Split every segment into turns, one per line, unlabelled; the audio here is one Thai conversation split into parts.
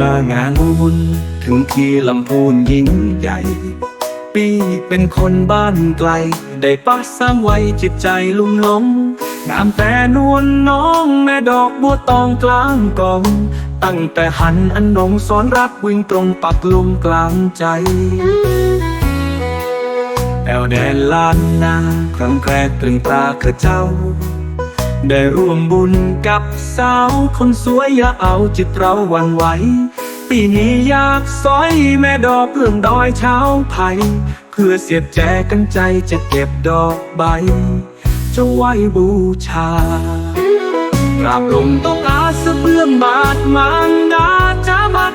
มางานบุญถึงที่ลำพูนยิ่งใหญ่ ปีเป็นคนบ้านไกล ได้ปักสร้างไว้จิตใจลุ่มหลงงามแต่นวลน้องแม่ดอกบัวตองกลางกอง ตั้งแต่หันอันนงสอนรักวิ่งตรงปักลุมกลางใจแอวแดนล้านนา ครั้งแรกตรึงตาข้าเจ้า ได้ร่วมบุญกับสาวคนสวยอย่าเอาจิตเราหวันไหว ปีนี้อยากสอยแม่ดอกเรื่องดอยเช้าไผ่เพื่อเสียบแจกันใจจะเก็บดอกใบ จะไหวบูชากราบลงต้องอาสะเบื้องบาทมางดา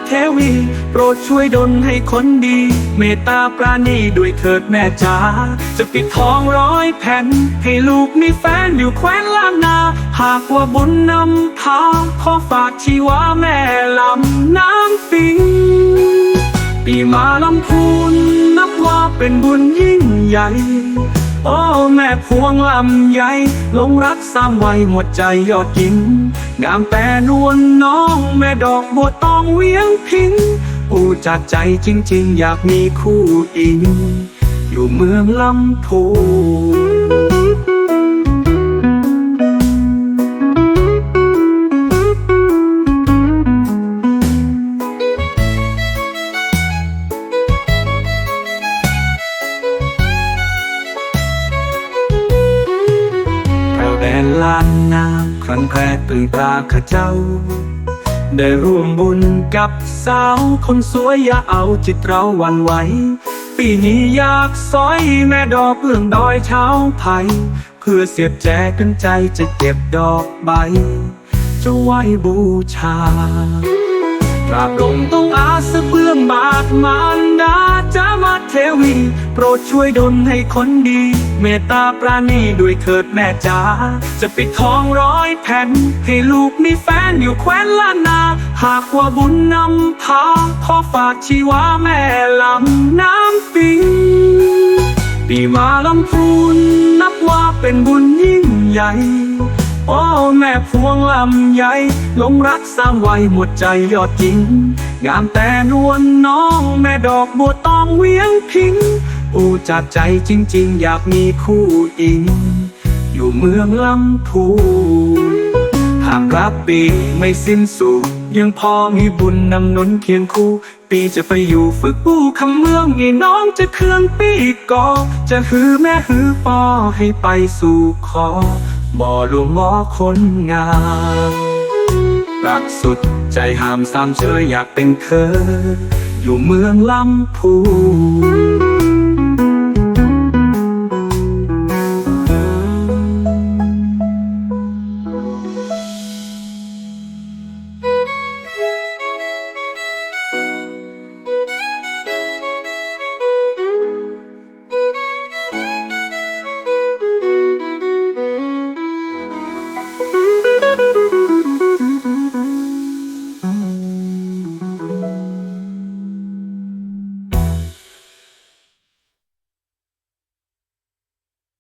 เทวี โปรดช่วยดลให้คนดี เมตตาปราณีด้วยเถิดแม่จ๋าจะปิดทองร้อยแผ่น ให้ลูกมีแฟนอยู่แคว้นล้านนา หากว่าบุญนำพาขอฝากชีวาแม่ลำน้ำปิง ปีมาลำพูนนับว่าเป็นบุญยิ่งใหญ่ โอ้แม่พวงลำใหญ่ลงรักสามวัยหมดใจยอดหญิง งามแต่นวลน้องแม่ดอกบัวตองเวียงพิงปูจากใจจริงๆ อยากมีคู่อิง อยู่เมืองลำพูน นล้านนาครั้งแรกตื่นตาข้าเจ้า ได้ร่วมบุญกับสาวคนสวยอย่าเอาจิตเราวันไหว ปีนี้อยากสอยแม่ดอกเรื่องดอยเช้าไผ่เพื่อเสียบแจกันใจจะเก็บดอกใบ จะไหวบูชากราบลงต้องอาสะเบื้องบาทมารดา ทวี โปรดช่วยดลให้คนดี เมตตาปราณีด้วยเถิดแม่จ๋าจะปิดทองร้อยแผ่น ให้ลูกมีแฟนอยู่แคว้นล้านนา หากว่าบุญนำพาขอฝากชีวาแม่ลำน้ำปิงปีมาลำพูนนับว่าเป็นบุญยิ่งใหญ่โอ้แม่พวงลำใหญ่ลงรักสามวัยหมดใจยอดจริง งามแต่นวลน้องแม่ดอกบัวตองเวียงพิง อูจากใจจริง ๆ อยากมีคู่อิง อยู่เมืองลำพูนหากรักปีไม่สิ้นสุดยังพอมีบุญนำนุนเคียงคู่ ปีจะไปอยู่ฝึกปูคำเมืองให้น้องจะเครื่องปีกอ จะหือแม่หือปอให้ไปสู่ขอบ่หลวงงอคนงาม รักสุด ใจห้ามสามเชยอยากเป็นเคยอยู่เมืองลำพูน